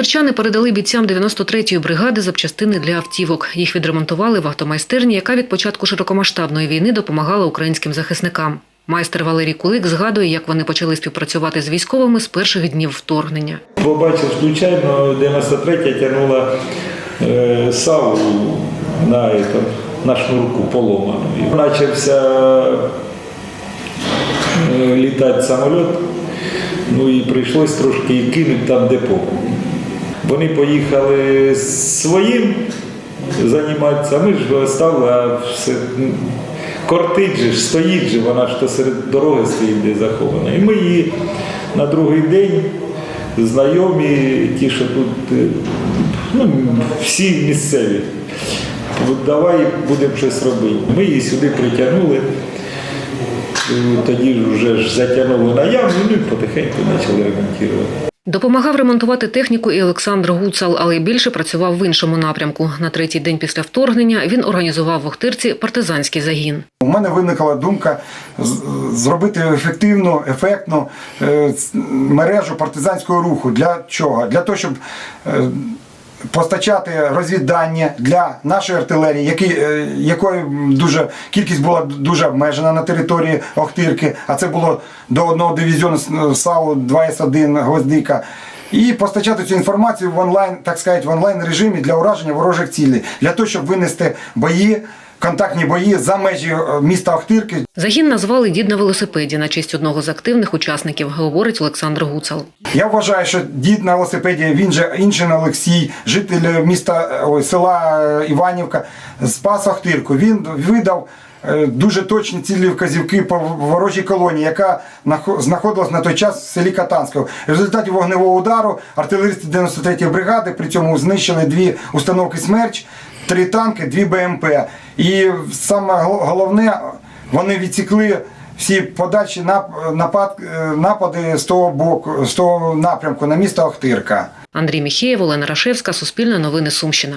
Охтирчани передали бійцям 93-ї бригади запчастини для автівок. Їх відремонтували в автомайстерні, яка від початку широкомасштабної війни допомагала українським захисникам. Майстер Валерій Кулик згадує, як вони почали співпрацювати з військовими з перших днів вторгнення. Побачив случайно, 93-я тягнула е, саву на, на шнурку поломану. Почався е, літати самоліт, ну і прийшлось трошки кинути там депо. Вони поїхали своїм займатися, ми ж оставили, а все кортить же ж, стоїть же, вона ж то серед дороги стоїть, де захована. І ми її на другий день знайомі, ті, що тут е, ну, всі місцеві. Давай будемо щось робити. Ми її сюди притягнули. Е, Тоді вже ж затягнули на яму, ну і потихеньку почали ремонтувати. Допомагав ремонтувати техніку і Олександр Гуцал, але й більше працював в іншому напрямку. На третій день після вторгнення він організував в Охтирці партизанський загін. У мене виникла думка зробити ефективну, ефектну е, мережу партизанського руху. Для чого? Для того, щоб е, постачати розвіддання для нашої артилерії, які, е, якої дуже кількість була дуже обмежена на території Охтирки, а це було до одного дивізіону САУ 2С1 Гвоздика. І постачати цю інформацію в онлайн, так сказати, в онлайн режимі для ураження ворожих цілей, для того, щоб винести бої, контактні бої за межі е, міста Охтирки. Загін назвали дід на велосипеді на честь одного з активних учасників, говорить Олександр Гуцал. Я вважаю, що дід на велосипеді, він же Іншин Олексій, житель міста ой, села е, Іванівка, спас Охтирку. Він видав е, дуже точні цілі вказівки по ворожій колонії, яка нахо- знаходилась на той час в селі Катанського. В результаті вогневого удару артилеристи 93-ї бригади при цьому знищили дві установки «Смерч», три танки, дві БМП. І саме гол- головне, вони відсікли всі подачі нап- напад, е, напади з того боку, з того напрямку на місто Охтирка. Андрій Міхеєв, Олена Рашевська, Суспільне новини Сумщина.